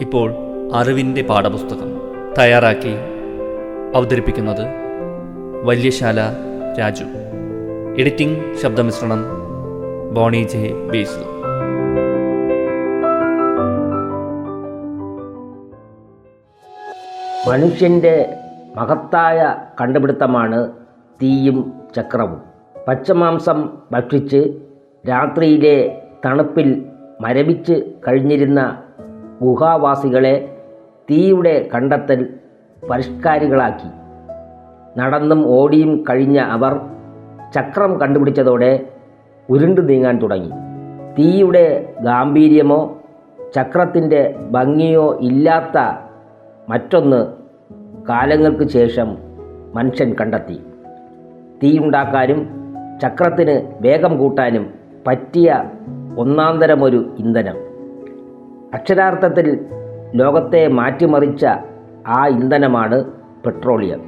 ഇപ്പോൾ അറിവിന്റെ പാഠപുസ്തകം തയ്യാറാക്കി അവതരിപ്പിക്കുന്നത് വല്യശാല രാജു. എഡിറ്റിംഗ് ശബ്ദമിശ്രണം ബോണി ജെ ബേസു. മനുഷ്യന്റെ മഹത്തായ കണ്ടുപിടുത്തമാണ് തീയും ചക്രവും. പച്ചമാംസം ഭക്ഷിച്ച് രാത്രിയിലെ തണുപ്പിൽ മരവിച്ച് കഴിഞ്ഞിരുന്ന ഗുഹാവാസികളെ തീയുടെ കണ്ടെത്തൽ പരിഷ്കാരികളാക്കി. നടന്നും ഓടിയും കഴിഞ്ഞ അവർ ചക്രം കണ്ടുപിടിച്ചതോടെ ഉരുണ്ടു നീങ്ങാൻ തുടങ്ങി. തീയുടെ ഗാംഭീര്യമോ ചക്രത്തിന്റെ ഭംഗിയോ ഇല്ലാത്ത മറ്റൊന്ന് കാലങ്ങൾക്ക് ശേഷം മനുഷ്യൻ കണ്ടെത്തി. തീയുണ്ടാക്കാനും ചക്രത്തിന് വേഗം കൂട്ടാനും പറ്റിയ ഒന്നാന്തരമൊരു ഇന്ധനം. അക്ഷരാർത്ഥത്തിൽ ലോകത്തെ മാറ്റിമറിച്ച ആ ഇന്ധനമാണ് പെട്രോളിയം.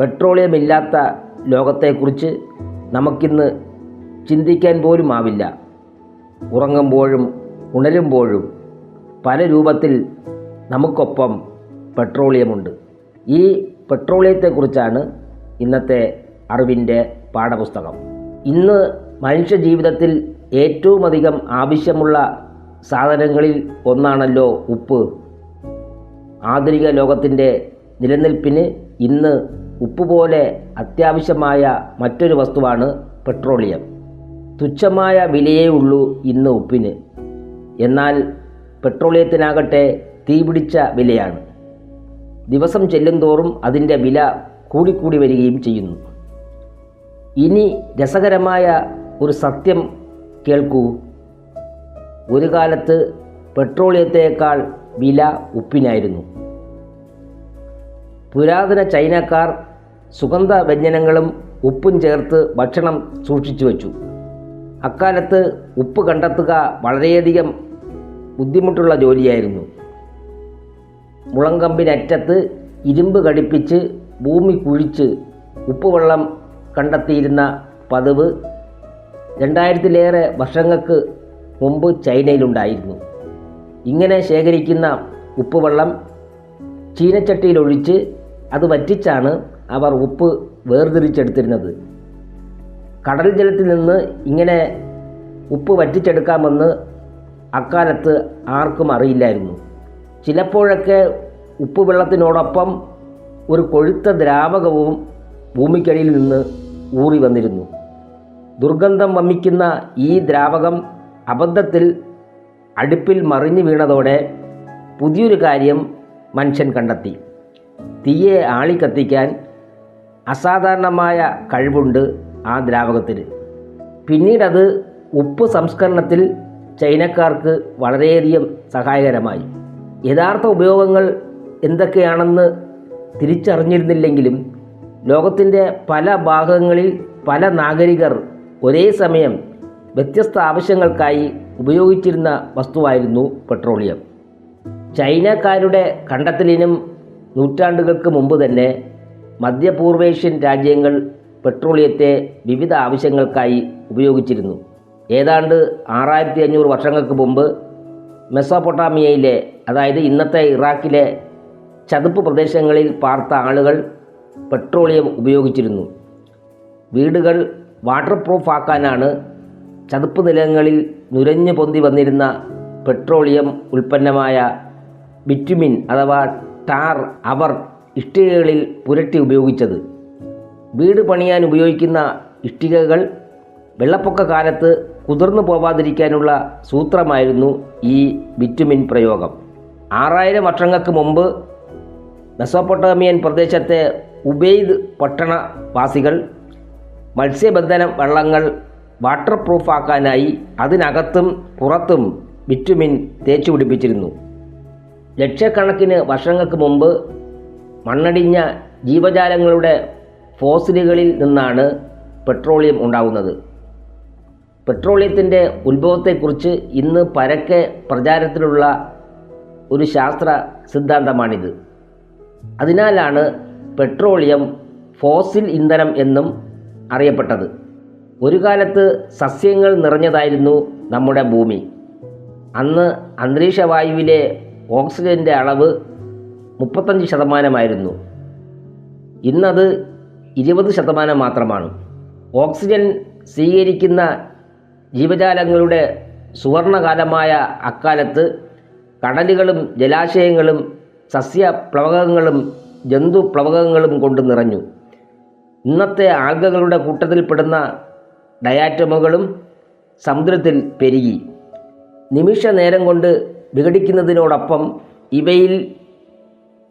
പെട്രോളിയം ഇല്ലാത്ത ലോകത്തെക്കുറിച്ച് നമുക്കിന്ന് ചിന്തിക്കാൻ പോലും ആവില്ല. ഉറങ്ങുമ്പോഴും ഉണരുമ്പോഴും പല രൂപത്തിൽ നമുക്കൊപ്പം പെട്രോളിയമുണ്ട്. ഈ പെട്രോളിയത്തെക്കുറിച്ചാണ് ഇന്നത്തെ അറിവിന്റെ പാഠപുസ്തകം. ഇന്ന് മനുഷ്യ ജീവിതത്തിൽ ഏറ്റവും അധികം ആവശ്യമുള്ള സാധനങ്ങളിൽ ഒന്നാണല്ലോ ഉപ്പ്. ആധുനിക ലോകത്തിന്റെ നിലനിൽപ്പിന് ഇന്ന് ഉപ്പ് പോലെ അത്യാവശ്യമായ മറ്റൊരു വസ്തുവാണ് പെട്രോളിയം. തുച്ഛമായ വിലയേ ഉള്ളൂ ഇന്ന് ഉപ്പിന്. എന്നാൽ പെട്രോളിയത്തിനാകട്ടെ തീപിടിച്ച വിലയാണ്. ദിവസം ചെല്ലുംതോറും അതിന്റെ വില കൂടിക്കൂടി വരികയും ചെയ്യുന്നു. ഇനി രസകരമായ ഒരു സത്യം കേൾക്കൂ. ഒരു കാലത്ത് പെട്രോളിയത്തേക്കാൾ വില ഉപ്പിനായിരുന്നു. പുരാതന ചൈനക്കാർ സുഗന്ധ വ്യഞ്ജനങ്ങളും ഉപ്പും ചേർത്ത് ഭക്ഷണം സൂക്ഷിച്ചു വച്ചു. അക്കാലത്ത് ഉപ്പ് കണ്ടെത്തുക വളരെയധികം ബുദ്ധിമുട്ടുള്ള ജോലിയായിരുന്നു. മുളങ്കമ്പിനറ്റത്ത് ഇരുമ്പ് ഘടിപ്പിച്ച് ഭൂമി കുഴിച്ച് ഉപ്പുവെള്ളം കണ്ടെത്തിയിരുന്ന പതിവ് രണ്ടായിരത്തിലേറെ വർഷങ്ങൾക്ക് മുമ്പ് ചൈനയിലുണ്ടായിരുന്നു. ഇങ്ങനെ ശേഖരിക്കുന്ന ഉപ്പുവെള്ളം ചീനച്ചട്ടിയിലൊഴിച്ച് അത് വറ്റിച്ചാണ് അവർ ഉപ്പ് വേർതിരിച്ചെടുത്തിരുന്നത്. കടൽ ജലത്തിൽ നിന്ന് ഇങ്ങനെ ഉപ്പ് വറ്റിച്ചെടുക്കാമെന്ന് അക്കാലത്ത് ആർക്കും അറിയില്ലായിരുന്നു. ചിലപ്പോഴൊക്കെ ഉപ്പ് വെള്ളത്തിനോടൊപ്പം ഒരു കൊഴുത്ത ദ്രാവകവും ഭൂമിക്കടിയിൽ നിന്ന് ഊറി വന്നിരുന്നു. ദുർഗന്ധം വമിക്കുന്ന ഈ ദ്രാവകം അബദ്ധത്തിൽ അടുപ്പിൽ മറിഞ്ഞു വീണതോടെ പുതിയൊരു കാര്യം മനുഷ്യൻ കണ്ടെത്തി. തീയെ ആളിക്കത്തിക്കാൻ അസാധാരണമായ കഴിവുണ്ട് ആ ദ്രാവകത്തിന്. പിന്നീടത് ഉപ്പ് സംസ്കരണത്തിൽ ചൈനക്കാർക്ക് വളരെയധികം സഹായകരമായി. യഥാർത്ഥ ഉപയോഗങ്ങൾ എന്തൊക്കെയാണെന്ന് തിരിച്ചറിഞ്ഞിരുന്നില്ലെങ്കിലും ലോകത്തിന്റെ പല ഭാഗങ്ങളിൽ പല നാഗരികർ ഒരേ സമയം വ്യത്യസ്ത ആവശ്യങ്ങൾക്കായി ഉപയോഗിച്ചിരുന്ന വസ്തുവായിരുന്നു പെട്രോളിയം. ചൈനക്കാരുടെ കണ്ടെത്തലിനും നൂറ്റാണ്ടുകൾക്ക് മുമ്പ് തന്നെ മധ്യപൂർവേഷ്യൻ രാജ്യങ്ങൾ പെട്രോളിയത്തെ വിവിധ ആവശ്യങ്ങൾക്കായി ഉപയോഗിച്ചിരുന്നു. ഏതാണ്ട് ആറായിരത്തി അഞ്ഞൂറ് വർഷങ്ങൾക്ക് മുമ്പ് മെസോപൊട്ടാമിയയിലെ അതായത് ഇന്നത്തെ ഇറാഖിലെ ചതുപ്പ് പ്രദേശങ്ങളിൽ പാർത്ത ആളുകൾ പെട്രോളിയം ഉപയോഗിച്ചിരുന്നു. വീടുകൾ വാട്ടർ പ്രൂഫ് ആക്കാനാണ് ചതുപ്പ് നിലങ്ങളിൽ നുരഞ്ഞു പൊന്തി വന്നിരുന്ന പെട്രോളിയം ഉൽപ്പന്നമായ ബിറ്റുമിൻ അഥവാ ടാർ അവർ ഇഷ്ടികകളിൽ പുരട്ടി ഉപയോഗിച്ചത്. വീട് പണിയാൻ ഉപയോഗിക്കുന്ന ഇഷ്ടികകൾ വെള്ളപ്പൊക്ക കാലത്ത് കുതിർന്നു പോവാതിരിക്കാനുള്ള സൂത്രമായിരുന്നു ഈ ബിറ്റുമിൻ പ്രയോഗം. ആറായിരം വർഷങ്ങൾക്ക് മുമ്പ് മെസോപ്പൊട്ടോമിയൻ പ്രദേശത്തെ ഉബെയ്ദ് പട്ടണവാസികൾ മത്സ്യബന്ധന വള്ളങ്ങൾ വാട്ടർ പ്രൂഫാക്കാനായി അതിനകത്തും പുറത്തും വിറ്റുമിൻ തേച്ചു പിടിപ്പിച്ചിരുന്നു. ലക്ഷക്കണക്കിന് വർഷങ്ങൾക്ക് മുമ്പ് മണ്ണടിഞ്ഞ ജീവജാലങ്ങളുടെ ഫോസിലുകളിൽ നിന്നാണ് പെട്രോളിയം ഉണ്ടാകുന്നത് പെട്രോളിയത്തിന്റെ ഉത്ഭവത്തെക്കുറിച്ച് ഇന്ന് പരക്കെ പ്രചാരത്തിലുള്ള ഒരു ശാസ്ത്ര സിദ്ധാന്തമാണിത്. അതിനാലാണ് പെട്രോളിയം ഫോസിൽ ഇന്ധനം എന്നും അറിയപ്പെട്ടത്. ഒരു കാലത്ത് സസ്യങ്ങൾ നിറഞ്ഞതായിരുന്നു നമ്മുടെ ഭൂമി. അന്ന് അന്തരീക്ഷ വായുവിലെ ഓക്സിജന്റെ അളവ് മുപ്പത്തഞ്ച് ശതമാനമായിരുന്നു. ഇന്നത് ഇരുപത് ശതമാനം മാത്രമാണ്. ഓക്സിജൻ സ്വീകരിക്കുന്ന ജീവജാലങ്ങളുടെ സുവർണകാലമായ അക്കാലത്ത് കടലുകളും ജലാശയങ്ങളും സസ്യ പ്ലവകങ്ങളും ജന്തു ജന്തുപ്ലവകങ്ങളും കൊണ്ട് നിറഞ്ഞു. ഇന്നത്തെ ആൽഗകളുടെ കൂട്ടത്തിൽപ്പെടുന്ന ഡയാറ്റമുകളും സമുദ്രത്തിൽ പെരുകി. നിമിഷ നേരം കൊണ്ട് വിഘടിക്കുന്നതിനോടൊപ്പം ഇവയിൽ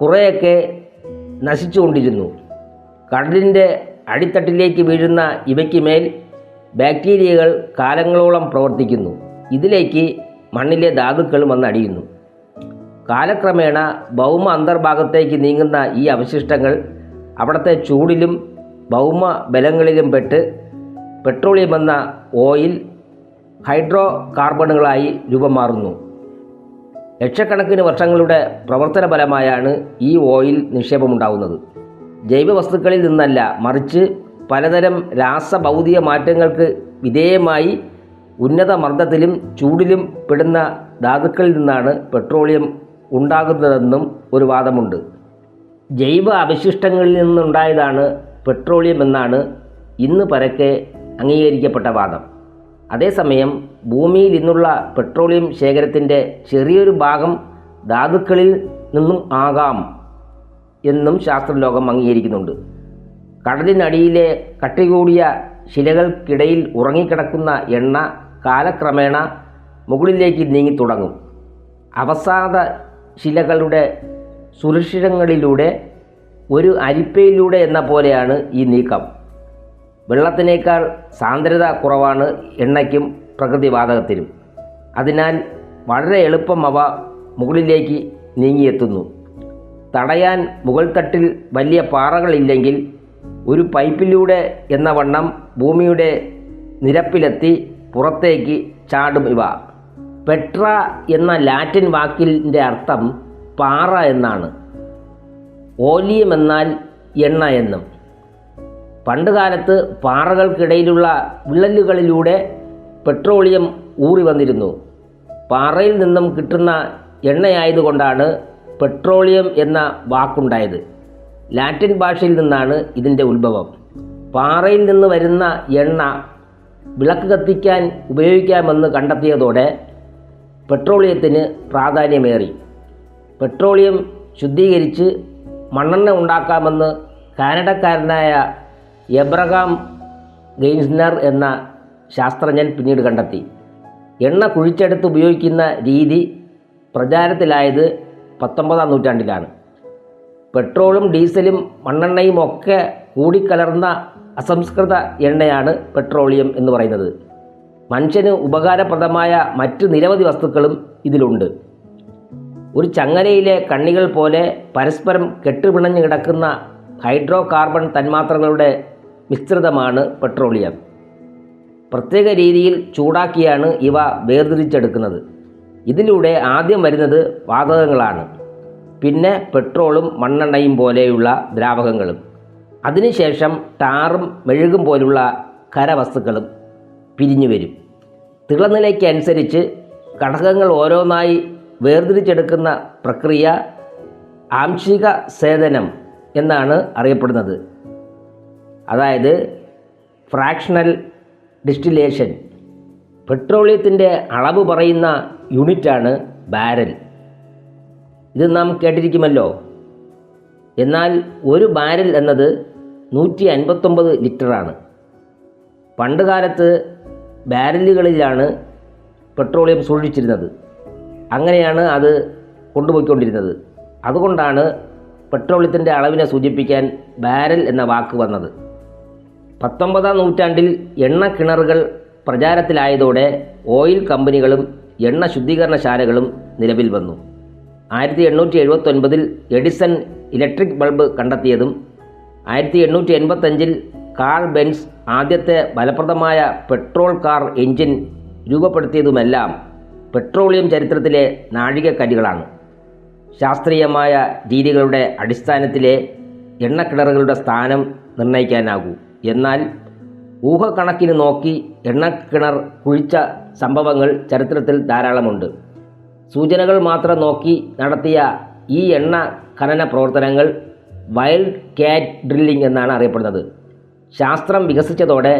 കുറേയൊക്കെ നശിച്ചുകൊണ്ടിരുന്നു. കടലിന്റെ അടിത്തട്ടിലേക്ക് വീഴുന്ന ഇവയ്ക്ക് മേൽ ബാക്ടീരിയകൾ കാലങ്ങളോളം പ്രവർത്തിക്കുന്നു. ഇതിലേക്ക് മണ്ണിലെ ധാതുക്കൾ വന്നടിയുന്നു. കാലക്രമേണ ഭൗമ അന്തർഭാഗത്തേക്ക് നീങ്ങുന്ന ഈ അവശിഷ്ടങ്ങൾ അവിടുത്തെ ചൂടിലും ഭൗമ ബലങ്ങളിലും പെട്ട് പെട്രോളിയം എന്ന ഓയിൽ ഹൈഡ്രോ കാർബണുകളായി രൂപം മാറുന്നു ലക്ഷക്കണക്കിന് വർഷങ്ങളുടെ പ്രവർത്തന ഫലമായാണ് ഈ ഓയിൽ നിക്ഷേപമുണ്ടാകുന്നത് ജൈവവസ്തുക്കളിൽ നിന്നല്ല മറിച്ച് പലതരം രാസഭൗതിക മാറ്റങ്ങൾക്ക് വിധേയമായി ഉന്നത മർദ്ദത്തിലും ചൂടിലും പെടുന്ന ധാതുക്കളിൽ നിന്നാണ് പെട്രോളിയം ഉണ്ടാകുന്നതെന്നും ഒരു വാദമുണ്ട്. ജൈവ അവശിഷ്ടങ്ങളിൽ നിന്നുണ്ടായതാണ് പെട്രോളിയം എന്നാണ് ഇന്ന് പരക്കെ അംഗീകരിക്കപ്പെട്ട വാദം. അതേസമയം ഭൂമിയിൽ ഇന്നുള്ള പെട്രോളിയം ശേഖരത്തിന്റെ ചെറിയൊരു ഭാഗം ധാതുക്കളിൽ നിന്നും ആകാം എന്നും ശാസ്ത്രലോകം അംഗീകരിക്കുന്നുണ്ട്. കടലിനടിയിലെ കട്ടികൂടിയ ശിലകൾക്കിടയിൽ ഉറങ്ങിക്കിടക്കുന്ന എണ്ണ കാലക്രമേണ മുകളിലേക്ക് നീങ്ങി തുടങ്ങും അവസാദ ശിലകളുടെ സുരക്ഷിതങ്ങളിലൂടെ ഒരു അരിപ്പയിലൂടെ എന്ന പോലെയാണ് ഈ നീക്കം. വെള്ളത്തിനേക്കാൾ സാന്ദ്രത കുറവാണ് എണ്ണയ്ക്കും പ്രകൃതിവാതകത്തിനും. അതിനാൽ വളരെ എളുപ്പം അവ മുകളിലേക്ക് നീങ്ങിയെത്തുന്നു. തടയാൻ മുകൾ തട്ടിൽ വലിയ പാറകളില്ലെങ്കിൽ ഒരു പൈപ്പിലൂടെ എന്ന വണ്ണം ഭൂമിയുടെ നിരപ്പിലെത്തി പുറത്തേക്ക് ചാടും ഇവ. പെട്ര എന്ന ലാറ്റിൻ വാക്കിന്റെ അർത്ഥം പാറ എന്നാണ്. ഓലിയം എന്നാൽ എണ്ണ എന്നും. പണ്ടുകാലത്ത് പാറകൾക്കിടയിലുള്ള വിള്ളലുകളിലൂടെ പെട്രോളിയം ഊറി വന്നിരുന്നു. പാറയിൽ നിന്നും കിട്ടുന്ന എണ്ണയായതുകൊണ്ടാണ് പെട്രോളിയം എന്ന വാക്കുണ്ടായത്. ലാറ്റിൻ ഭാഷയിൽ നിന്നാണ് ഇതിന്റെ ഉത്ഭവം. പാറയിൽ നിന്ന് വരുന്ന എണ്ണ വിളക്ക് കത്തിക്കാൻ ഉപയോഗിക്കാമെന്ന് കണ്ടെത്തിയതോടെ പെട്രോളിയത്തിന് പ്രാധാന്യമേറി. പെട്രോളിയം ശുദ്ധീകരിച്ച് മണ്ണെണ്ണ ഉണ്ടാക്കാമെന്ന് കാനഡക്കാരനായ എബ്രഹാം ഗെയിൻസ്നർ എന്ന ശാസ്ത്രജ്ഞൻ പിന്നീട് കണ്ടെത്തി. എണ്ണ കുഴിച്ചെടുത്ത് ഉപയോഗിക്കുന്ന രീതി പ്രചാരത്തിലായത് പത്തൊമ്പതാം നൂറ്റാണ്ടിലാണ്. പെട്രോളും ഡീസലും മണ്ണെണ്ണയും ഒക്കെ കൂടിക്കലർന്ന അസംസ്കൃത എണ്ണയാണ് പെട്രോളിയം എന്ന് പറയുന്നത്. മനുഷ്യന് ഉപകാരപ്രദമായ മറ്റ് നിരവധി വസ്തുക്കളും ഇതിലുണ്ട്. ഒരു ചങ്ങലയിലെ കണ്ണികൾ പോലെ പരസ്പരം കെട്ടുപിണഞ്ഞു കിടക്കുന്ന ഹൈഡ്രോ കാർബൺ തന്മാത്രകളുടെ മിശ്രിതമാണ് പെട്രോളിയം. പ്രത്യേക രീതിയിൽ ചൂടാക്കിയാണ് ഇവ വേർതിരിച്ചെടുക്കുന്നത്. ഇതിലൂടെ ആദ്യം വരുന്നത് വാതകങ്ങളാണ്. പിന്നെ പെട്രോളും മണ്ണെണ്ണയും പോലെയുള്ള ദ്രാവകങ്ങളും. അതിനുശേഷം ടാറും മെഴുകും പോലുള്ള ഖരവസ്തുക്കളും പിരിഞ്ഞു വരും. തിളനിലയ്ക്കനുസരിച്ച് ഘടകങ്ങൾ ഓരോന്നായി വേർതിരിച്ചെടുക്കുന്ന പ്രക്രിയ ആംശിക സേതനം എന്നാണ് അറിയപ്പെടുന്നത്. അതായത് ഫ്രാക്ഷണൽ ഡിസ്റ്റിലേഷൻ. പെട്രോളിയത്തിന്റെ അളവ് പറയുന്ന യൂണിറ്റാണ് ബാരൽ. ഇത് നാം കേട്ടിരിക്കുമല്ലോ. എന്നാൽ ഒരു ബാരൽ എന്നത് നൂറ്റി അൻപത്തൊമ്പത് ലിറ്ററാണ്. പണ്ടുകാലത്ത് ബാരലുകളിലാണ് പെട്രോളിയം സൂക്ഷിച്ചിരുന്നത്. അങ്ങനെയാണ് അത് കൊണ്ടുപോയിക്കൊണ്ടിരുന്നത്. അതുകൊണ്ടാണ് പെട്രോളിയത്തിന്റെ അളവിനെ സൂചിപ്പിക്കാൻ ബാരൽ എന്ന വാക്ക് വന്നത്. പത്തൊമ്പതാം നൂറ്റാണ്ടിൽ എണ്ണ കിണറുകൾ പ്രചാരത്തിലായതോടെ ഓയിൽ കമ്പനികളും എണ്ണ ശുദ്ധീകരണശാലകളും നിലവിൽ വന്നു. ആയിരത്തി എണ്ണൂറ്റി എഴുപത്തൊൻപതിൽ എഡിസൺ ഇലക്ട്രിക് ബൾബ് കണ്ടെത്തിയതും ആയിരത്തി എണ്ണൂറ്റി എൺപത്തഞ്ചിൽ കാൾ ബെൻസ് ആദ്യത്തെ ഫലപ്രദമായ പെട്രോൾ കാർ എഞ്ചിൻ രൂപപ്പെടുത്തിയതുമെല്ലാം പെട്രോളിയം ചരിത്രത്തിലെ നാഴികക്കല്ലുകളാണ് ശാസ്ത്രീയമായ രീതികളുടെ അടിസ്ഥാനത്തിലെ എണ്ണക്കിണറുകളുടെ സ്ഥാനം നിർണയിക്കാനാകൂ. എന്നാൽ ഊഹക്കണക്കിന് നോക്കി എണ്ണക്കിണർ കുഴിച്ച സംഭവങ്ങൾ ചരിത്രത്തിൽ ധാരാളമുണ്ട്. സൂചനകൾ മാത്രം നോക്കി നടത്തിയ ഈ എണ്ണ ഖനന പ്രവർത്തനങ്ങൾ വൈൽഡ് കാറ്റ് ഡ്രില്ലിംഗ് എന്നാണ് അറിയപ്പെടുന്നത്. ശാസ്ത്രം വികസിച്ചതോടെ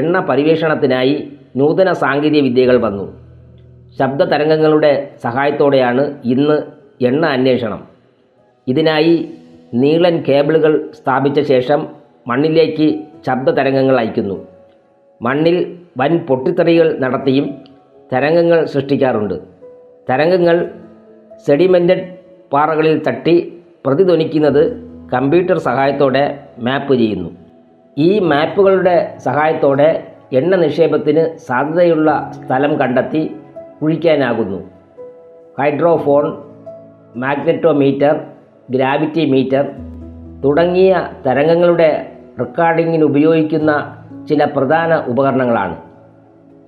എണ്ണ പരിവേഷണത്തിനായി നൂതന സാങ്കേതിക വിദ്യകൾ വന്നു. ശബ്ദ തരംഗങ്ങളുടെ സഹായത്തോടെയാണ് ഇന്ന് എണ്ണ അന്വേഷണം. ഇതിനായി നീളൻ കേബിളുകൾ സ്ഥാപിച്ച ശേഷം മണ്ണിലേക്ക് ശബ്ദ തരംഗങ്ങൾ അയക്കുന്നു മണ്ണിൽ വൻ പൊട്ടിത്തെറികൾ നടത്തിയും തരംഗങ്ങൾ സൃഷ്ടിക്കാറുണ്ട്. തരംഗങ്ങൾ സെഡിമെന്റഡ് പാറകളിൽ തട്ടി പ്രതിധ്വനിക്കുന്നത് കമ്പ്യൂട്ടർ സഹായത്തോടെ മാപ്പ് ചെയ്യുന്നു. ഈ മാപ്പുകളുടെ സഹായത്തോടെ എണ്ണ നിക്ഷേപത്തിന് സാധ്യതയുള്ള സ്ഥലം കണ്ടെത്തി കുഴിക്കാനാകുന്നു. ഹൈഡ്രോഫോൺ മാഗ്നറ്റോമീറ്റർ ഗ്രാവിറ്റി മീറ്റർ തുടങ്ങിയ തരംഗങ്ങളുടെ റെക്കോർഡിങ്ങിന് ഉപയോഗിക്കുന്ന ചില പ്രധാന ഉപകരണങ്ങളാണ്.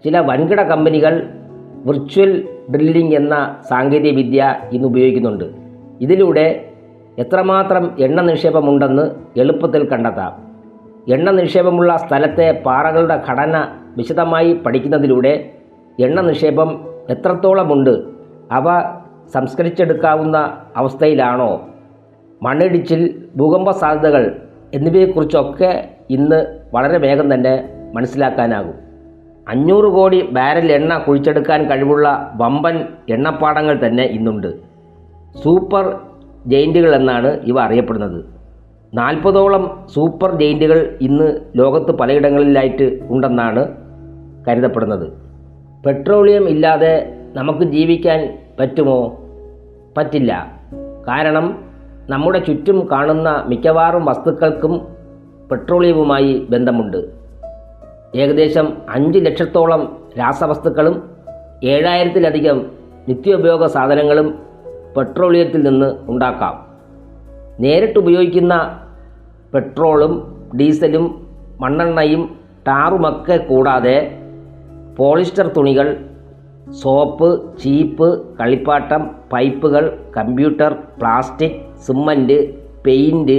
ചില വൻകിട കമ്പനികൾ വിർച്വൽ ഡ്രില്ലിംഗ് എന്ന സാങ്കേതികവിദ്യ ഇന്ന് ഉപയോഗിക്കുന്നുണ്ട്. ഇതിലൂടെ എത്രമാത്രം എണ്ണ നിക്ഷേപമുണ്ടെന്ന് എളുപ്പത്തിൽ കണ്ടെത്താം. എണ്ണ നിക്ഷേപമുള്ള സ്ഥലത്തെ പാറകളുടെ ഘടന വിശദമായി പഠിക്കുന്നതിലൂടെ എണ്ണ നിക്ഷേപം എത്രത്തോളമുണ്ട്? അവ സംസ്കരിച്ചെടുക്കാവുന്ന അവസ്ഥയിലാണോ? മണ്ണിടിച്ചിൽ ഭൂകമ്പ സാധ്യതകൾ എന്നിവയെക്കുറിച്ചൊക്കെ ഇന്ന് വളരെ വേഗം തന്നെ മനസ്സിലാക്കാനാകും. അഞ്ഞൂറ് കോടി ബാരൽ എണ്ണ കുഴിച്ചെടുക്കാൻ കഴിവുള്ള വമ്പൻ എണ്ണപ്പാടങ്ങൾ തന്നെ ഇന്നുണ്ട്. സൂപ്പർ ജയിന്റുകൾ എന്നാണ് ഇവ അറിയപ്പെടുന്നത്. നാൽപ്പതോളം സൂപ്പർ ജയിന്റുകൾ ഇന്ന് ലോകത്ത് പലയിടങ്ങളിലായിട്ട് ഉണ്ടെന്നാണ് കരുതപ്പെടുന്നത്. പെട്രോളിയം ഇല്ലാതെ നമുക്ക് ജീവിക്കാൻ പറ്റുമോ? പറ്റില്ല. കാരണം നമ്മുടെ ചുറ്റും കാണുന്ന മിക്കവാറും വസ്തുക്കൾക്കും പെട്രോളിയവുമായി ബന്ധമുണ്ട്. ഏകദേശം അഞ്ച് ലക്ഷത്തോളം രാസവസ്തുക്കളും ഏഴായിരത്തിലധികം നിത്യോപയോഗ സാധനങ്ങളും പെട്രോളിയത്തിൽ നിന്ന് ഉണ്ടാക്കാം. നേരിട്ട് ഉപയോഗിക്കുന്ന പെട്രോളും ഡീസലും മണ്ണെണ്ണയും ടാറുമൊക്കെ കൂടാതെ പോളിസ്റ്റർ തുണികൾ സോപ്പ് ചീപ്പ് കളിപ്പാട്ടം പൈപ്പുകൾ കമ്പ്യൂട്ടർ പ്ലാസ്റ്റിക് സിമന്റ് പെയിന്റ്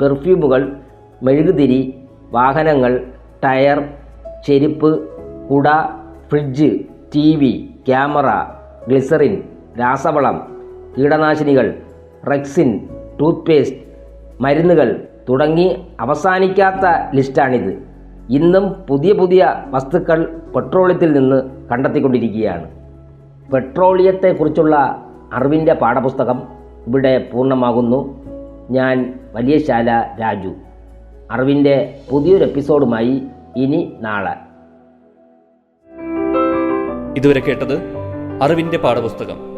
പെർഫ്യൂമുകൾ മെഴുകുതിരി വാഹനങ്ങൾ ടയർ ചെരുപ്പ് കുട fridge T V camera glycerine രാസവളം കീടനാശിനികൾ റെക്സിൻ ടൂത്ത് പേസ്റ്റ് മരുന്നുകൾ തുടങ്ങി അവസാനിക്കാത്ത ലിസ്റ്റാണിത്. ഇന്നും പുതിയ പുതിയ വസ്തുക്കൾ പെട്രോളിയത്തിൽ നിന്ന് കണ്ടെത്തിക്കൊണ്ടിരിക്കുകയാണ്. പെട്രോളിയത്തെക്കുറിച്ചുള്ള അറിവിന്റെ പാഠപുസ്തകം ഇവിടെ പൂർണമാകുന്നു. ഞാൻ വലിയശാല രാജു. അറിവിന്റെ പുതിയൊരു എപ്പിസോഡുമായി ഇനി നാളെ. ഇതുവരെ കേട്ടത് അറിവിന്റെ പാഠപുസ്തകം.